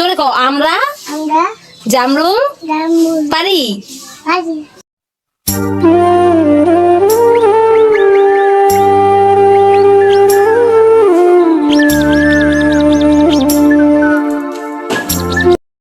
জোরে কও আমরা আমরা জামরুল পারি। পারি।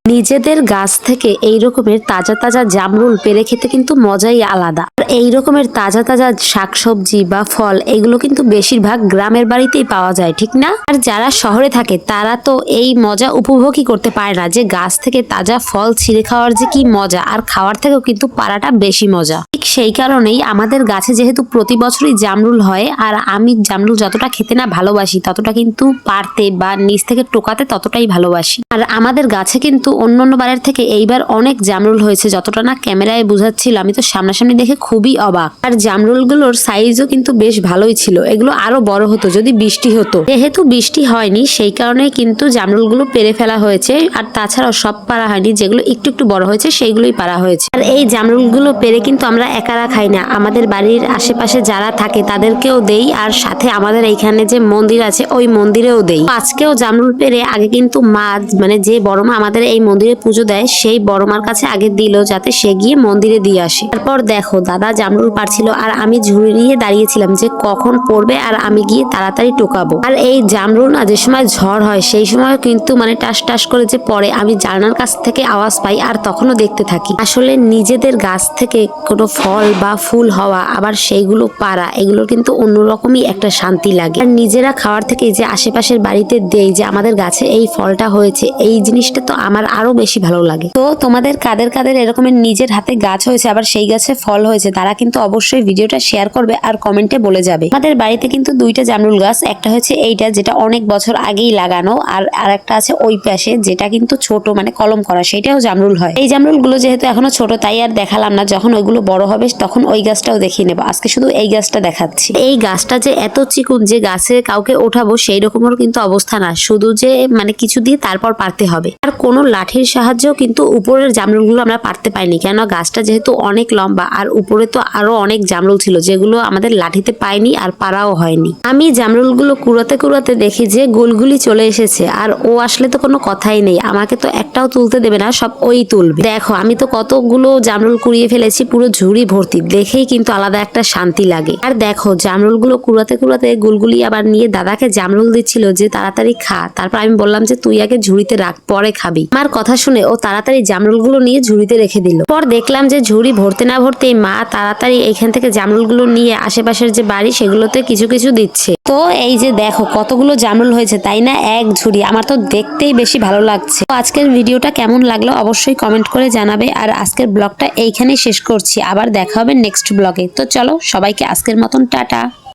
নিজেদের গাছ থেকে এই রকমের তাজা তাজা জামরুল পেরে খেতে কিন্তু মজাই আলাদা। এই রকমের তাজা তাজা শাকসবজি বা ফল, এগুলো কিন্তু বেশিরভাগ গ্রামের বাড়িতেই পাওয়া যায়, ঠিক না? আর যারা শহরে থাকে, তারা তো এই মজা উপভোগই করতে পারে না যে গাছ থেকে তাজা ফল ছিঁড়ে খাওয়ার যে কি মজা, আর খাওয়ার থেকেও কিন্তু পাড়াটা বেশি মজা। ঠিক সেই কারণেই আমাদের গাছে যেহেতু প্রতি বছরই জামরুল হয়, আর আমি জামরুল যতটা খেতে না ভালোবাসি, ততটা কিন্তু পারতে বা নিচ থেকে টোকাতে ততটাই ভালোবাসি। আর আমাদের গাছে কিন্তু অন্য অন্য বারের থেকে এইবার অনেক জামরুল হয়েছে, যতটা না ক্যামেরায় বোঝাচ্ছিল, আমি তো সামনাসামনি দেখে খুবই অবাক। আর জামরুলগুলোর সাইজও কিন্তু বেশ ভালোই ছিল। এগুলো আরও বড় হতো, যদি বৃষ্টি হতো। যেহেতু বৃষ্টি হয়নি, সেই কারণে কিন্তু জামরুলগুলো পেরে ফেলা হয়েছে। আর তাছাড়াও সব পারা হয়নি, যেগুলো একটু একটু বড় হয়েছে, সেইগুলোই পারা হয়েছে। আর এই জামরুলগুলো পেরে কিন্তু আমরা একারা খাই না। আমাদের বাড়ির আশেপাশে যারা থাকে, তাদেরকেও দেই। আর সাথে আমাদের এইখানে যে মন্দির আছে, ওই মন্দিরেও দেই। আজকেও জামরুল পেরে আগে কিন্তু মা মানে যে বড় মা আমাদের এই মন্দিরে পুজো দেয়, সেই বড় মার কাছে আগে দিল, যাতে সে গিয়ে মন্দিরে দিয়ে আসে। তারপর দেখো, দাদা জামরুল পারছিল আর আমি ঝুড়ি নিয়ে দাঁড়িয়েছিলাম যে কখন পড়বে আর আমি গিয়ে তাড়াতাড়ি টোকাবো। আর এই জামরুল না যে সময় ঝড় হয়, সেই সময় কিন্তু মানে টাস টাস করে যে পড়ে। আমি জানলার কাছ থেকে আওয়াজ পাই আর তখনও দেখতে থাকি। আসলে নিজেদের গাছ থেকে কোনো ফল বা ফুল হওয়া, আবার সেইগুলো পারা এগুলো কিন্তু অন্যরকমই একটা শান্তি লাগে। আর নিজেরা খাওয়ার থেকে যে আশেপাশের বাড়িতে দেই যে আমাদের গাছে এই ফলটা হয়েছে, এই জিনিসটা তো আমার আরও বেশি ভালো লাগে। তো তোমাদের কাদের কাদের এরকমের নিজের হাতে গাছ হয়েছে, আবার সেই গাছে ফল হয়েছে তারা কিন্তু অবশ্যই ভিডিওটা শেয়ার করবে আর কমেন্টে বলে যাবে। আমাদের বাড়িতে কিন্তু দুইটা জামরুল গাছ, একটা হচ্ছে এইটা যেটা অনেক বছর আগেই লাগানো আর আর একটা আছে ওই পাশে যেটা কিন্তু ছোট মানে কলম করা, সেটাও জামরুল হয়। এই জামরুলগুলো যেহেতু এখনও ছোট, তাই আর দেখালাম না, যখন ওইগুলো বড় হবে তখন ওই গাছটাও দেখিয়ে নেব। আজকে শুধু এই গাছটা দেখাচ্ছি। এই গাছটা যে এত চিকুন যে গাছে কাউকে ওঠাবো, সেই রকমের কিন্তু অবস্থা না, শুধু যে মানে কিছু দিয়ে তারপর পারতে হবে। আর কোনো লাঠির সাহায্যেও কিন্তু উপরের জামরুলগুলো আমরা পারতে পারিনি কেন গাছটা যেহেতু অনেক লম্বা আর উপরে তো আরও অনেক জামরুল ছিল, যেগুলো আমাদের লাঠিতে পাইনি আর পারাও হয়নি। আমি জামরুলগুলো কুড়াতে কুড়াতে দেখি যে গুলগুলি চলে এসেছে, আর ও আসলে তো কোনো কথাই নেই। আমাকে তো একটাও তুলতে দেবে না, সব ওই তুলবে। দেখো, আমি তো কতগুলো জামরুল কুড়িয়ে ফেলেছি, পুরো ঝুড়ি ভর্তি। দেখেই কিন্তু আলাদা একটা শান্তি লাগে। আর দেখো, জামরুলগুলো কুড়াতে কুড়াতে গুলগুলি আবার নিয়ে দাদাকে জামরুল দিচ্ছিল যে তাড়াতাড়ি খা। তারপর আমি বললাম যে, তুই আগে ঝুড়িতে রাখ, পরে খাবি। আমার কথা শুনে ও তাড়াতাড়ি জামরুলগুলো নিয়ে ঝুড়িতে রেখে দিল। পর দেখলাম যে ঝুড়ি ভরতে না ভরতেই মা তাড়াতাড়ি এখান থেকে জামরুলগুলো নিয়ে আশেপাশের যে বাড়ি সেগুলোতে কিছু কিছু দিচ্ছে। তো এই যে দেখো কতগুলো জামরুল হয়েছে, তাই না? এক ঝুড়ি। আমার তো দেখতেই বেশি ভালো লাগছে। তো আজকের ভিডিওটা কেমন লাগল অবশ্যই কমেন্ট করে জানাবে। আর আজকের ব্লগটা এইখানেই শেষ করছি। আবার দেখা হবে নেক্সট ব্লগে তো চলো সবাইকে আজকের মতন টাটা।